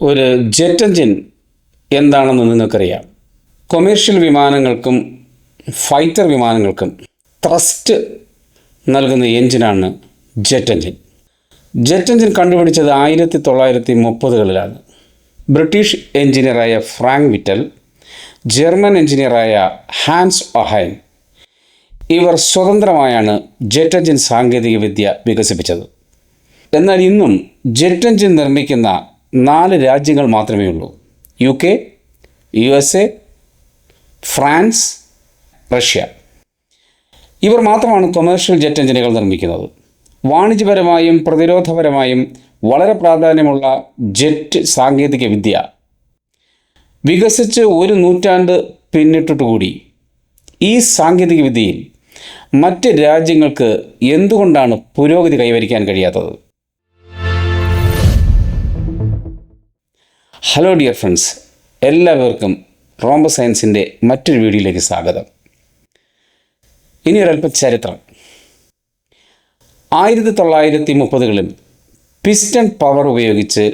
ഒരു jet engine എന്താണെന്ന് നിങ്ങൾക്കറിയാം. കൊമേഴ്ഷ്യൽ വിമാനങ്ങൾക്കും ഫൈറ്റർ വിമാനങ്ങൾക്കും ത്രസ്റ്റ് നൽകുന്ന എഞ്ചിനാണ് ജെറ്റ് എഞ്ചിൻ ജെറ്റ് എഞ്ചിൻ കണ്ടുപിടിച്ചത് ആയിരത്തി തൊള്ളായിരത്തി മുപ്പതുകളിലാണ് ബ്രിട്ടീഷ് എഞ്ചിനീയറായ ഫ്രാങ്ക് വിറ്റൽ ജർമ്മൻ എഞ്ചിനീയറായ ഹാൻസ് ഒഹൈൻ ഇവർ സ്വതന്ത്രമായാണ് ജെറ്റ് എഞ്ചിൻ സാങ്കേതികവിദ്യ വികസിപ്പിച്ചത്. എന്നാൽ ഇന്നും ജെറ്റ് എഞ്ചിൻ നിർമ്മിക്കുന്ന നാല് രാജ്യങ്ങൾ മാത്രമേ ഉള്ളൂ. U K U S A France Russia. ഇവർ മാത്രമാണ് കൊമേഴ്ഷ്യൽ ജെറ്റ് എഞ്ചിനുകൾ നിർമ്മിക്കുന്നത്. വാണിജ്യപരമായും പ്രതിരോധപരമായും വളരെ പ്രാധാന്യമുള്ള ജെറ്റ് സാങ്കേതിക വിദ്യ. വികസിച്ച് ഒരു നൂറ്റാണ്ട് പിന്നിട്ടിട്ടുകൂടി. ഈ സാങ്കേതിക വിദ്യയിൽ മറ്റ് രാജ്യങ്ങൾക്ക് എന്തുകൊണ്ടാണ് പുരോഗതി കൈവരിക്കാൻ കഴിയാത്തത്? ഹലോ ഡിയർ ഫ്രണ്ട്സ് എല്ലാവർക്കും റോംബ സയൻസിന്റെ മറ്റൊരു വീഡിയോയിലേക്ക് സ്വാഗതം. ഇനി ഒരല്പ ചരിത്രം. ആയിരത്തി തൊള്ളായിരത്തി മുപ്പതുകളിൽ പിസ്റ്റൺ പവർ ഉപയോഗിച്ച്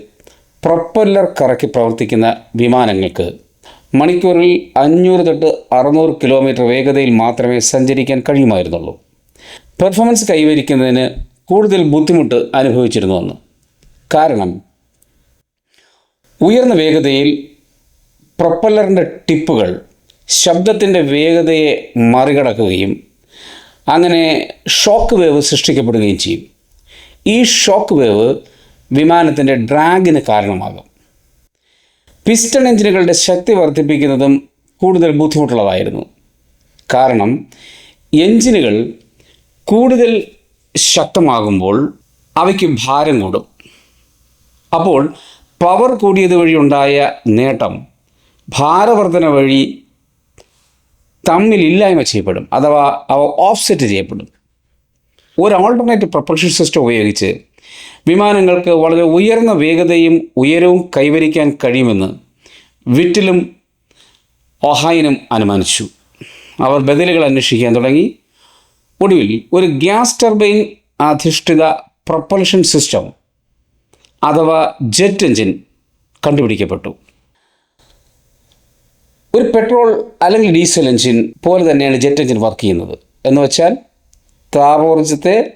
പ്രൊപ്പല്ലർ കറക്കി പ്രവർത്തിക്കുന്ന വിമാനങ്ങൾക്ക് മണിക്കൂറിൽ അഞ്ഞൂറ് തൊട്ട് അറുന്നൂറ് കിലോമീറ്റർ വേഗതയിൽ മാത്രമേ സഞ്ചരിക്കാൻ കഴിയുമായിരുന്നുള്ളൂ. പെർഫോമൻസ് കൈവരിക്കുന്നതിന് കൂടുതൽ ബുദ്ധിമുട്ട് അനുഭവിച്ചിരുന്നുവെന്ന് കാരണം ഉയർന്ന വേഗതയിൽ പ്രൊപ്പല്ലറിന്റെ ടിപ്പുകൾ ശബ്ദത്തിന്റെ വേഗതയെ മറികടക്കുകയും അങ്ങനെ ഷോക്ക് വേവ് സൃഷ്ടിക്കപ്പെടുകയും ചെയ്യും. ഈ ഷോക്ക് വേവ് വിമാനത്തിന്റെ ഡ്രാഗിന് കാരണമാകും. പിസ്റ്റൺ എഞ്ചിനുകളുടെ ശക്തി വർദ്ധിപ്പിക്കുന്നതും കൂടുതൽ ബുദ്ധിമുട്ടുള്ളതായിരുന്നു. കാരണം എഞ്ചിനുകൾ കൂടുതൽ ശക്തമാകുമ്പോൾ അവയ്ക്ക് ഭാരം കൂടും. അപ്പോൾ പവർ കൂടിയത് വഴി ഉണ്ടായ നേട്ടം ഭാരവർധന വഴി തമ്മിൽ ഇല്ലായ്മ ചെയ്യപ്പെടും അഥവാ അവ ഓഫ്സെറ്റ് ചെയ്യപ്പെടും. ഒരു ഓൾട്ടർനേറ്റ് പ്രൊപ്പൽഷൻ സിസ്റ്റം ഉപയോഗിച്ച് വിമാനങ്ങൾക്ക് വളരെ ഉയർന്ന വേഗതയും ഉയരവും കൈവരിക്കാൻ കഴിയുമെന്ന് വിറ്റിലും ഒഹായിനും അനുമാനിച്ചു. അവർ ബദലുകൾ അന്വേഷിക്കാൻ തുടങ്ങി. ഒടുവിൽ ഒരു ഗ്യാസ് ടർബൈൻ അധിഷ്ഠിത പ്രൊപ്പൽഷൻ സിസ്റ്റം അഥവാ ജെറ്റ് എഞ്ചിൻ കണ്ടുപിടിക്കപ്പെട്ടു. ഒരു പെട്രോൾ അല്ലെങ്കിൽ ഡീസൽ എഞ്ചിൻ പോലെ തന്നെയാണ് ജെറ്റ് എഞ്ചിൻ വർക്ക് ചെയ്യുന്നത്. എന്ന് വെച്ചാൽ താപോർജത്തെ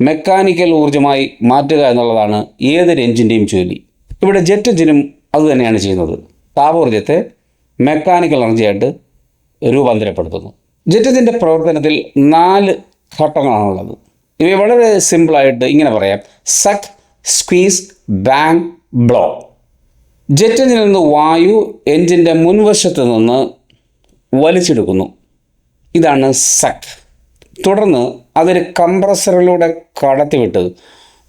മെക്കാനിക്കൽ ഊർജമായി മാറ്റുക എന്നുള്ളതാണ് ഏതൊരു എഞ്ചിന്റെയും ജോലി. ഇവിടെ ജെറ്റ് എഞ്ചിനും അതുതന്നെയാണ് ചെയ്യുന്നത്. താപോർജത്തെ മെക്കാനിക്കൽ എനർജിയായിട്ട് രൂപാന്തരപ്പെടുത്തുന്നു. ജെറ്റ് എഞ്ചിന്റെ പ്രവർത്തനത്തിൽ നാല് ഘട്ടങ്ങളാണുള്ളത്. ഇവയെ വളരെ സിമ്പിളായിട്ട് ഇങ്ങനെ പറയാം. Suck squeeze bang blow. ജെറ്റിൽ നിന്ന് വായു എൻജിന്റെ മുൻവശത്ത് നിന്ന് വലിച്ചെടുക്കുന്നു. ഇതാണ് സക് തുടർന്ന് അതൊരു കംപ്രസറിലൂടെ കടത്തിവിട്ട്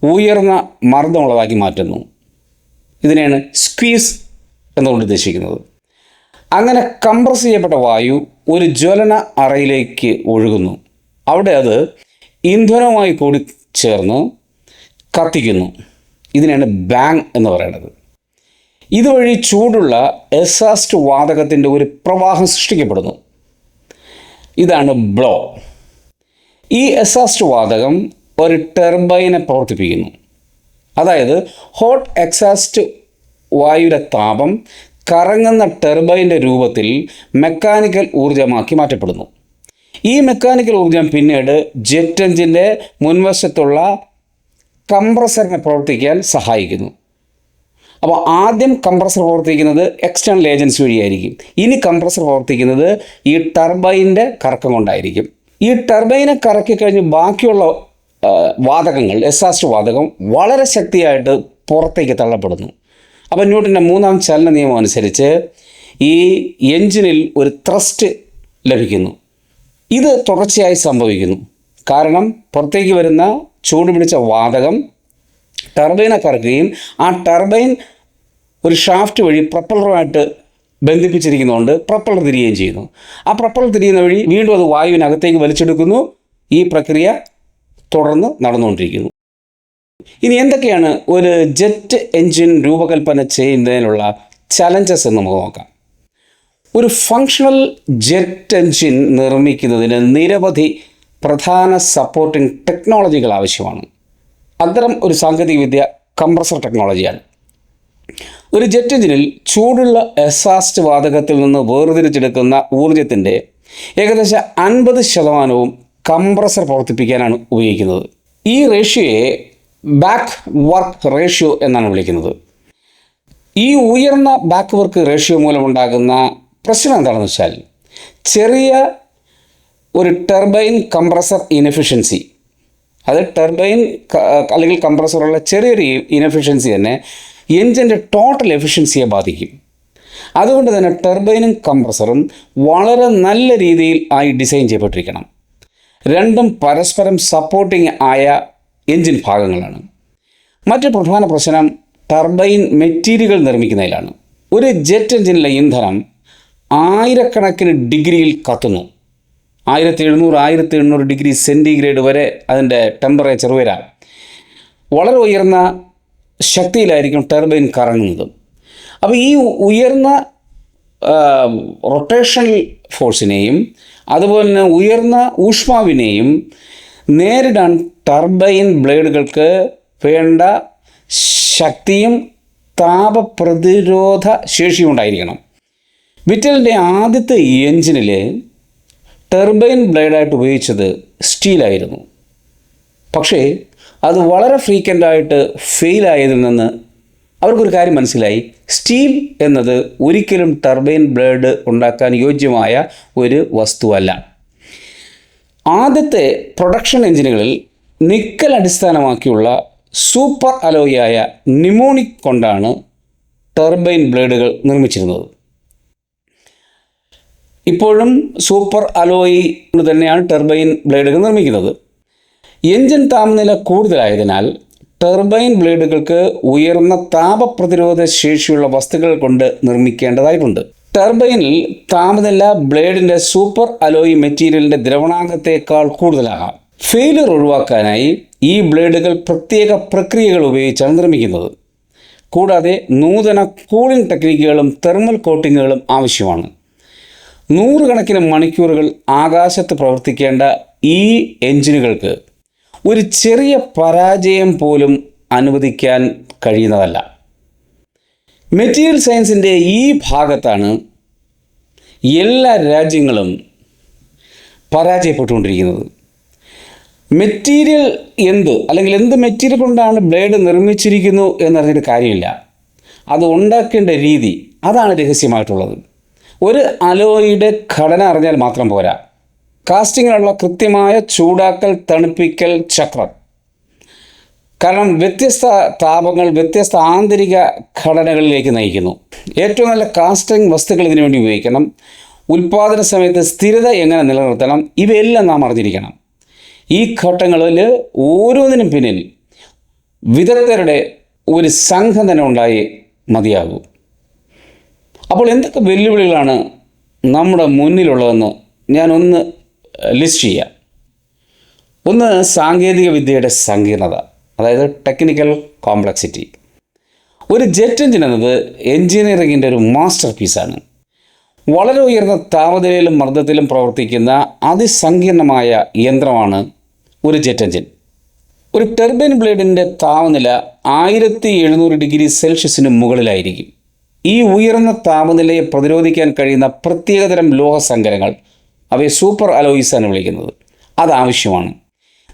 ഉയർന്ന മർദ്ദമുള്ളതാക്കി മാറ്റുന്നു. ഇതിനെയാണ് സ്ക്വീസ് എന്നുകൊണ്ട് ഉദ്ദേശിക്കുന്നത്. അങ്ങനെ കംപ്രസ് ചെയ്യപ്പെട്ട വായു ഒരു ജ്വലന അറയിലേക്ക് ഒഴുകുന്നു. അവിടെ അത് ഇന്ധനവുമായി കൂടി ചേർന്ന് കത്തിക്കുന്നു. ഇതിനാണ് ബാങ് എന്ന് പറയുന്നത് ഇതുവഴി ചൂടുള്ള എസാസ്റ്റ് വാതകത്തിന്റെ ഒരു പ്രവാഹം സൃഷ്ടിക്കപ്പെടുന്നു. ഇതാണ് ബ്ലോ ഈ എസാസ്റ്റ് വാതകം ഒരു ടെർബൈനെ പ്രവർത്തിപ്പിക്കുന്നു. അതായത് ഹോട്ട് എക്സാസ്റ്റ് വായുവിലെ താപം കറങ്ങുന്ന ടെർബൈന്റെ രൂപത്തിൽ മെക്കാനിക്കൽ ഊർജമാക്കി മാറ്റപ്പെടുന്നു. ഈ മെക്കാനിക്കൽ ഊർജം പിന്നീട് ജെറ്റ് എഞ്ചിന്റെ മുൻവശത്തുള്ള കംപ്രസറിനെ പ്രവർത്തിക്കാൻ സഹായിക്കുന്നു. അപ്പോൾ ആദ്യം കംപ്രസർ പ്രവർത്തിക്കുന്നത് എക്സ്റ്റേണൽ ഏജൻസി വഴിയായിരിക്കും. ഇനി കംപ്രസർ പ്രവർത്തിക്കുന്നത് ഈ ടർബൈന്റെ കറക്കം കൊണ്ടായിരിക്കും. ഈ ടർബൈനെ കറക്കി കഴിഞ്ഞ് ബാക്കിയുള്ള വാതകങ്ങൾ എസാസ്റ്റ് വാതകം വളരെ ശക്തിയായിട്ട് പുറത്തേക്ക് തള്ളപ്പെടുന്നു. അപ്പോൾ ന്യൂട്ടന്റെ മൂന്നാം ചലന നിയമം അനുസരിച്ച് ഈ എഞ്ചിനിൽ ഒരു ത്രസ്റ്റ് ലഭിക്കുന്നു. ഇത് തുടർച്ചയായി സംഭവിക്കുന്നു. കാരണം പുറത്തേക്ക് വരുന്ന ചൂട് പിടിച്ച വാതകം ടർബൈനെ കറക്കുകയും ആ ടർബൈൻ ഒരു ഷാഫ്റ്റ് വഴി പ്രപ്പലറുമായിട്ട് ബന്ധിപ്പിച്ചിരിക്കുന്നതുകൊണ്ട് പ്രപ്പലർ തിരിയുകയും ചെയ്യുന്നു. ആ പ്രപ്പലർ തിരിയുന്ന വഴി വീണ്ടും അത് വായുവിനകത്തേക്ക് വലിച്ചെടുക്കുന്നു. ഈ പ്രക്രിയ തുടർന്ന് നടന്നുകൊണ്ടിരിക്കുന്നു. ഇനി എന്തൊക്കെയാണ് ഒരു ജെറ്റ് എൻജിൻ രൂപകൽപ്പന ചെയ്യുന്നതിനുള്ള ചലഞ്ചസ് എന്ന് നമുക്ക് നോക്കാം. ഒരു ഫങ്ഷണൽ ജെറ്റ് എൻജിൻ നിർമ്മിക്കുന്നതിന് നിരവധി പ്രധാന സപ്പോർട്ടിംഗ് ടെക്നോളജികൾ ആവശ്യമാണ്. അത്തരം ഒരു സാങ്കേതികവിദ്യ കംപ്രസർ ടെക്നോളജിയാണ് ഒരു ജെറ്റ് എഞ്ചിനിൽ ചൂടുള്ള എസാസ്റ്റ് വാതകത്തിൽ നിന്ന് വേർതിരിച്ചെടുക്കുന്ന ഊർജത്തിന്റെ ഏകദേശം അൻപത് ശതമാനവും കംപ്രസർ പ്രവർത്തിപ്പിക്കാനാണ് ഉപയോഗിക്കുന്നത്. ഈ റേഷ്യോയെ ബാക്ക് വർക്ക് റേഷ്യോ എന്നാണ് വിളിക്കുന്നത്. ഈ ഉയർന്ന ബാക്ക് വർക്ക് റേഷ്യോ മൂലമുണ്ടാകുന്ന പ്രശ്നം എന്താണെന്ന് വെച്ചാൽ ചെറിയ ഒരു ടെർബൈൻ കംപ്രസർ ഇനഫിഷ്യൻസി അത് ടെർബൈൻ അല്ലെങ്കിൽ കംപ്രസറുള്ള ചെറിയൊരു ഇനഫിഷ്യൻസി തന്നെ എൻജിന്റെ ടോട്ടൽ എഫിഷ്യൻസിയെ ബാധിക്കും. അതുകൊണ്ട് തന്നെ ടെർബൈനും കംപ്രസറും വളരെ നല്ല രീതിയിൽ ആയി ഡിസൈൻ ചെയ്യപ്പെട്ടിരിക്കണം. രണ്ടും പരസ്പരം സപ്പോർട്ടിംഗ് ആയ എൻജിൻ ഭാഗങ്ങളാണ്. മറ്റു പ്രധാന പ്രശ്നം ടർബൈൻ മെറ്റീരിയൽ നിർമ്മിക്കുന്നതിലാണ്. ഒരു ജെറ്റ് എഞ്ചിനിലെ ഇന്ധനം ആയിരക്കണക്കിന് ഡിഗ്രിയിൽ കത്തുന്നു. ആയിരത്തി എഴുന്നൂറ് ആയിരത്തി എണ്ണൂറ് ഡിഗ്രി സെന്റിഗ്രേഡ് വരെ അതിന്റെ ടെമ്പറേച്ചർ വരാം. വളരെ ഉയർന്ന ശക്തിയിലായിരിക്കും ടർബൈൻ കറങ്ങുന്നത്. അപ്പോൾ ഈ ഉയർന്ന റൊട്ടേഷണൽ ഫോഴ്സിനെയും അതുപോലെ തന്നെ ഉയർന്ന ഊഷ്മാവിനെയും നേരിടാൻ ടർബൈൻ ബ്ലേഡുകൾക്ക് വേണ്ട ശക്തിയും താപപ്രതിരോധ ശേഷിയും ഉണ്ടായിരിക്കണം. വിറ്റലിന്റെ ആദ്യത്തെ എഞ്ചിനിൽ ടെർബൈൻ ബ്ലേഡായിട്ട് ഉപയോഗിച്ചത് സ്റ്റീലായിരുന്നു. പക്ഷേ അത് വളരെ ഫ്രീക്വന്റ് ആയിട്ട് ഫെയിലായതിൽ നിന്ന് അവർക്കൊരു കാര്യം മനസ്സിലായി. സ്റ്റീൽ എന്നത് ഒരിക്കലും ടർബൈൻ ബ്ലേഡ് ഉണ്ടാക്കാൻ യോജ്യമായ ഒരു വസ്തുവല്ല. ആദ്യത്തെ പ്രൊഡക്ഷൻ എഞ്ചിനുകളിൽ നിക്കൽ അടിസ്ഥാനമാക്കിയുള്ള സൂപ്പർ അലോയായ നിമോണിക് കൊണ്ടാണ് ടർബൈൻ ബ്ലേഡുകൾ നിർമ്മിച്ചിരുന്നത്. ഇപ്പോഴും സൂപ്പർ അലോയി കൊണ്ട് തന്നെയാണ് ടെർബൈൻ ബ്ലേഡുകൾ നിർമ്മിക്കുന്നത്. എഞ്ചിൻ താപനില കൂടുതലായതിനാൽ ടെർബൈൻ ബ്ലേഡുകൾക്ക് ഉയർന്ന താപപ്രതിരോധ ശേഷിയുള്ള വസ്തുക്കൾ കൊണ്ട് നിർമ്മിക്കേണ്ടതായിട്ടുണ്ട്. ടർബൈനിൽ താപനില ബ്ലേഡിന്റെ സൂപ്പർ അലോയി മെറ്റീരിയലിന്റെ ദ്രവണാംഗത്തേക്കാൾ കൂടുതലാകാം. ഫെയിലിയർ ഒഴിവാക്കാനായി ഈ ബ്ലേഡുകൾ പ്രത്യേക പ്രക്രിയകൾ ഉപയോഗിച്ചാണ് നിർമ്മിക്കുന്നത്. കൂടാതെ നൂതന കൂളിംഗ് ടെക്നിക്കുകളും തെർമൽ കോട്ടിങ്ങുകളും ആവശ്യമാണ്. നൂറുകണക്കിന് മണിക്കൂറുകൾ ആകാശത്ത് പ്രവർത്തിക്കേണ്ട ഈ എഞ്ചിനുകൾക്ക് ഒരു ചെറിയ പരാജയം പോലും അനുവദിക്കാൻ കഴിയുന്നതല്ല. മെറ്റീരിയൽ സയൻസിന്റെ ഈ ഭാഗത്താണ് എല്ലാ രാജ്യങ്ങളും പരാജയപ്പെട്ടുകൊണ്ടിരിക്കുന്നത്. മെറ്റീരിയൽ എന്ത് അല്ലെങ്കിൽ എന്ത് മെറ്റീരിയൽ കൊണ്ടാണ് ബ്ലേഡ് നിർമ്മിച്ചിരിക്കുന്നു എന്നറിഞ്ഞിട്ട് കാര്യമില്ല. അത് ഉണ്ടാക്കേണ്ട രീതി അതാണ് രഹസ്യമായിട്ടുള്ളത്. ഒരു അലോയിയുടെ ഘടന അറിഞ്ഞാൽ മാത്രം പോരാ. കാസ്റ്റിങ്ങിനുള്ള കൃത്യമായ ചൂടാക്കൽ തണുപ്പിക്കൽ ചക്രം. കാരണം വ്യത്യസ്ത താപങ്ങൾ വ്യത്യസ്ത ആന്തരിക ഘടനകളിലേക്ക് നയിക്കുന്നു. ഏറ്റവും നല്ല കാസ്റ്റിംഗ് വസ്തുക്കൾ ഇതിനു വേണ്ടി ഉപയോഗിക്കണം. ഉൽപാദന സമയത്ത് സ്ഥിരത എങ്ങനെ നിലനിർത്തണം? ഇവയെല്ലാം നാം അറിഞ്ഞിരിക്കണം. ഈ ഘട്ടങ്ങളിൽ ഓരോന്നിനും പിന്നിൽ വിദഗ്ധരുടെ ഒരു സംഘം തന്നെ ഉണ്ടായി മതിയാകൂ. അപ്പോൾ എന്തൊക്കെ വെല്ലുവിളികളാണ് നമ്മുടെ മുന്നിലുള്ളതെന്ന് ഞാനൊന്ന് ലിസ്റ്റ് ചെയ്യാം. ഒന്ന് സാങ്കേതിക വിദ്യയുടെ സങ്കീർണത അതായത് ടെക്നിക്കൽ കോംപ്ലക്സിറ്റി ഒരു ജെറ്റ് എഞ്ചിൻ എന്നത് എഞ്ചിനീയറിങ്ങിന്റെ ഒരു മാസ്റ്റർ പീസാണ് വളരെ ഉയർന്ന താപനിലയിലും മർദ്ദത്തിലും പ്രവർത്തിക്കുന്ന അതിസങ്കീർണമായ യന്ത്രമാണ് ഒരു ജെറ്റ് എഞ്ചിൻ ഒരു ടെർബൈൻ ബ്ലേഡിന്റെ താപനില ആയിരത്തി എഴുന്നൂറ് ഡിഗ്രി സെൽഷ്യസിന് മുകളിലായിരിക്കും. ഈ ഉയർന്ന താപനിലയെ പ്രതിരോധിക്കാൻ കഴിയുന്ന പ്രത്യേകതരം ലോഹസങ്കരങ്ങൾ അവയെ സൂപ്പർ അലോയിസ് ആണ് വിളിക്കുന്നത്. അതാവശ്യമാണ്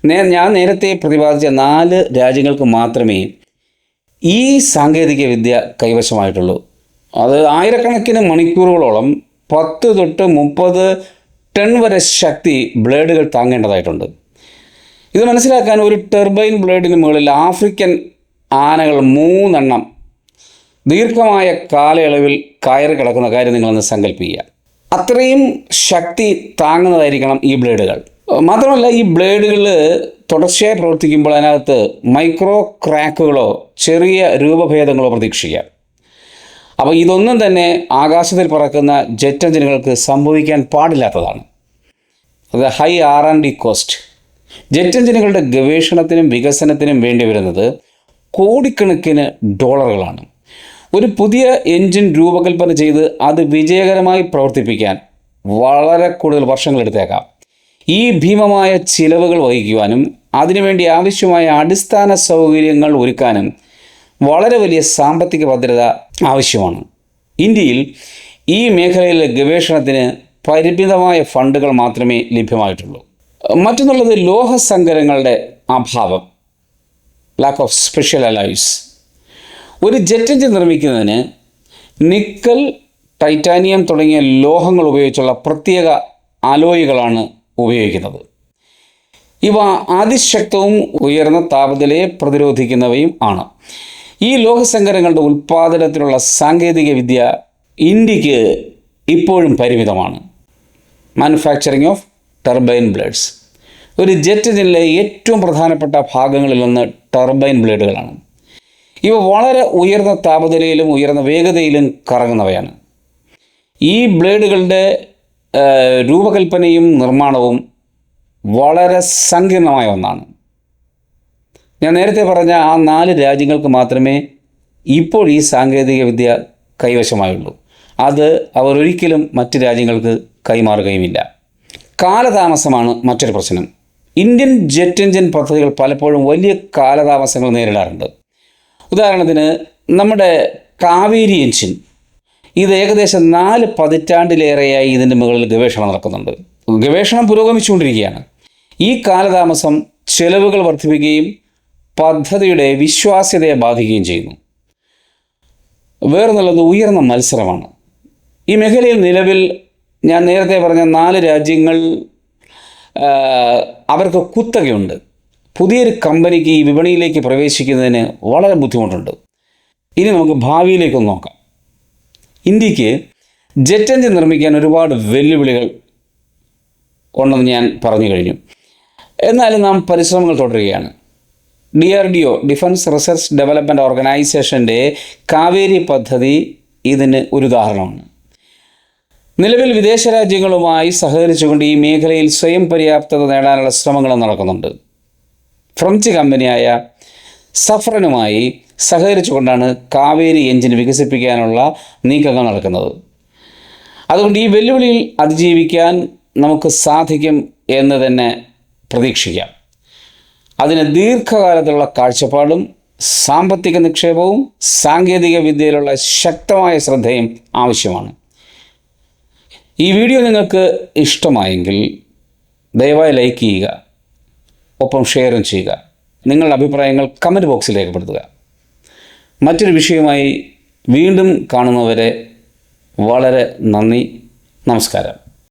നേ ഞാൻ നേരത്തെ പ്രതിപാദിച്ച നാല് രാജ്യങ്ങൾക്ക് മാത്രമേ ഈ സാങ്കേതിക വിദ്യ കൈവശമായിട്ടുള്ളൂ. അത് ആയിരക്കണക്കിന് മണിക്കൂറുകളോളം പത്ത് തൊട്ട് മുപ്പത് ടൺ വരെ ശക്തി ബ്ലേഡുകൾ താങ്ങേണ്ടതായിട്ടുണ്ട്. ഇത് മനസ്സിലാക്കാൻ ഒരു ടെർബൈൻ ബ്ലേഡിന് മുകളിൽ ആഫ്രിക്കൻ ആനകൾ മൂന്നെണ്ണം ദീർഘമായ കാലയളവിൽ കയറി കിടക്കുന്ന കാര്യം നിങ്ങളൊന്ന് സങ്കല്പിക്കുക. അത്രയും ശക്തി താങ്ങുന്നതായിരിക്കണം ഈ ബ്ലേഡുകൾ. മാത്രമല്ല ഈ ബ്ലേഡുകൾ തുടർച്ചയായി പ്രവർത്തിക്കുമ്പോൾ അതിനകത്ത് മൈക്രോ ക്രാക്കുകളോ ചെറിയ രൂപഭേദങ്ങളോ പ്രതീക്ഷിക്കാം അപ്പോൾ ഇതൊന്നും തന്നെ ആകാശത്തിൽ പറക്കുന്ന ജെറ്റ് എഞ്ചിനുകൾക്ക് സംഭവിക്കാൻ പാടില്ലാത്തതാണ്. അത് high R and D cost. Jet എഞ്ചിനുകളുടെ ഗവേഷണത്തിനും വികസനത്തിനും വേണ്ടി വരുന്നത് കോടിക്കണക്കിന് ഡോളറുകളാണ്. ഒരു പുതിയ എഞ്ചിൻ രൂപകൽപ്പന ചെയ്ത് അത് വിജയകരമായി പ്രവർത്തിപ്പിക്കാൻ വളരെ കൂടുതൽ വർഷങ്ങൾ എടുത്തേക്കാം. ഈ ഭീമമായ ചിലവുകൾ വഹിക്കുവാനും അതിനുവേണ്ടി ആവശ്യമായ അടിസ്ഥാന സൗകര്യങ്ങൾ ഒരുക്കാനും വളരെ വലിയ സാമ്പത്തിക ഭദ്രത ആവശ്യമാണ്. ഇന്ത്യയിൽ ഈ മേഖലയിലെ ഗവേഷണത്തിന് പരിമിതമായ ഫണ്ടുകൾ മാത്രമേ ലഭ്യമായിട്ടുള്ളൂ. മറ്റൊന്നുള്ളത് ലോഹസങ്കരങ്ങളുടെ അഭാവം. ലാക്ക് ഓഫ് സ്പെഷ്യൽ അലൈവ്സ് ഒരു ജെറ്റ് എഞ്ചിൻ നിർമ്മിക്കുന്നതിന് നിക്കൽ ടൈറ്റാനിയം തുടങ്ങിയ ലോഹങ്ങൾ ഉപയോഗിച്ചുള്ള പ്രത്യേക അലോയികളാണ് ഉപയോഗിക്കുന്നത്. ഇവ അതിശക്തവും ഉയർന്ന താപനിലയെ പ്രതിരോധിക്കുന്നവയും ആണ്. ഈ ലോഹസങ്കരങ്ങളുടെ ഉൽപ്പാദനത്തിനുള്ള സാങ്കേതിക വിദ്യ ഇന്ത്യയ്ക്ക് ഇപ്പോഴും പരിമിതമാണ്. മാനുഫാക്ചറിങ് ഓഫ് ടർബൈൻ ബ്ലേഡ്സ് ഒരു ജെറ്റ് എഞ്ചിനിലെ ഏറ്റവും പ്രധാനപ്പെട്ട ഭാഗങ്ങളിലൊന്ന് ടർബൈൻ ബ്ലേഡുകളാണ് ഇവ വളരെ ഉയർന്ന താപനിലയിലും ഉയർന്ന വേഗതയിലും കറങ്ങുന്നവയാണ്. ഈ ബ്ലേഡുകളുടെ രൂപകൽപ്പനയും നിർമ്മാണവും വളരെ സങ്കീർണമായ ഒന്നാണ്. ഞാൻ നേരത്തെ പറഞ്ഞ ആ നാല് രാജ്യങ്ങൾക്ക് മാത്രമേ ഇപ്പോൾ ഈ സാങ്കേതികവിദ്യ കൈവശമായുള്ളൂ. അത് അവർ ഒരിക്കലും മറ്റ് രാജ്യങ്ങൾക്ക് കൈമാറുകയുമില്ല. കാലതാമസമാണ് മറ്റൊരു പ്രശ്നം. ഇന്ത്യൻ ജെറ്റ് എഞ്ചിൻ പദ്ധതികൾ പലപ്പോഴും വലിയ കാലതാമസങ്ങൾ നേരിടാറുണ്ട്. ഉദാഹരണത്തിന് നമ്മുടെ കാവേരി എഞ്ചിൻ. ഇത് ഏകദേശം നാല് പതിറ്റാണ്ടിലേറെയായി ഇതിന്റെ മുകളിൽ ഗവേഷണം നടക്കുന്നുണ്ട്. ഗവേഷണം പുരോഗമിച്ചുകൊണ്ടിരിക്കുകയാണ്. ഈ കാലതാമസം ചെലവുകൾ വർദ്ധിപ്പിക്കുകയും പദ്ധതിയുടെ വിശ്വാസ്യതയെ ബാധിക്കുകയും ചെയ്യുന്നു. വേറൊന്നുള്ളത് ഉയർന്ന മത്സരമാണ്. ഈ മേഖലയിൽ നിലവിൽ ഞാൻ നേരത്തെ പറഞ്ഞ നാല് രാജ്യങ്ങൾ അവർക്ക് കുത്തകയുണ്ട്. പുതിയൊരു കമ്പനിക്ക് ഈ വിപണിയിലേക്ക് പ്രവേശിക്കുന്നതിന് വളരെ ബുദ്ധിമുട്ടുണ്ട്. ഇനി നമുക്ക് ഭാവിയിലേക്ക് നോക്കാം. ഇന്ത്യയ്ക്ക് ജെറ്റ് എഞ്ചിൻ നിർമ്മിക്കാൻ ഒരുപാട് വെല്ലുവിളികൾ ഉണ്ടെന്ന് ഞാൻ പറഞ്ഞു കഴിഞ്ഞു. എന്നാലും നാം പരിശ്രമങ്ങൾ തുടരുകയാണ്. D R D O defence research development ഓർഗനൈസേഷന്റെ കാവേരി പദ്ധതി ഇതിന് ഒരു ഉദാഹരണമാണ്. നിലവിൽ വിദേശ രാജ്യങ്ങളുമായി സഹകരിച്ചുകൊണ്ട് ഈ മേഖലയിൽ സ്വയം പര്യാപ്തത നേടാനുള്ള ശ്രമങ്ങൾ നടക്കുന്നുണ്ട്. ഫ്രഞ്ച് കമ്പനിയായ സഫ്രനുമായി സഹകരിച്ചുകൊണ്ടാണ് കാവേരി എഞ്ചിൻ വികസിപ്പിക്കാനുള്ള നീക്കങ്ങൾ നടക്കുന്നത്. അതുകൊണ്ട് ഈ വെല്ലുവിളിയിൽ അതിജീവിക്കാൻ നമുക്ക് സാധിക്കും എന്ന് തന്നെ പ്രതീക്ഷിക്കാം. അതിന് ദീർഘകാലത്തുള്ള കാഴ്ചപ്പാടും സാമ്പത്തിക നിക്ഷേപവും സാങ്കേതിക വിദ്യയിലുള്ള ശക്തമായ ശ്രദ്ധയും ആവശ്യമാണ്. ഈ വീഡിയോ നിങ്ങൾക്ക് ഇഷ്ടമായെങ്കിൽ ദയവായി ലൈക്ക് ചെയ്യുക. ഒപ്പം ഷെയറും ചെയ്യുക. നിങ്ങളുടെ അഭിപ്രായങ്ങൾ കമന്റ് ബോക്സിൽ രേഖപ്പെടുത്തുക. മറ്റൊരു വിഷയവുമായി വീണ്ടും കാണുന്നവരെ വളരെ നന്ദി. നമസ്കാരം.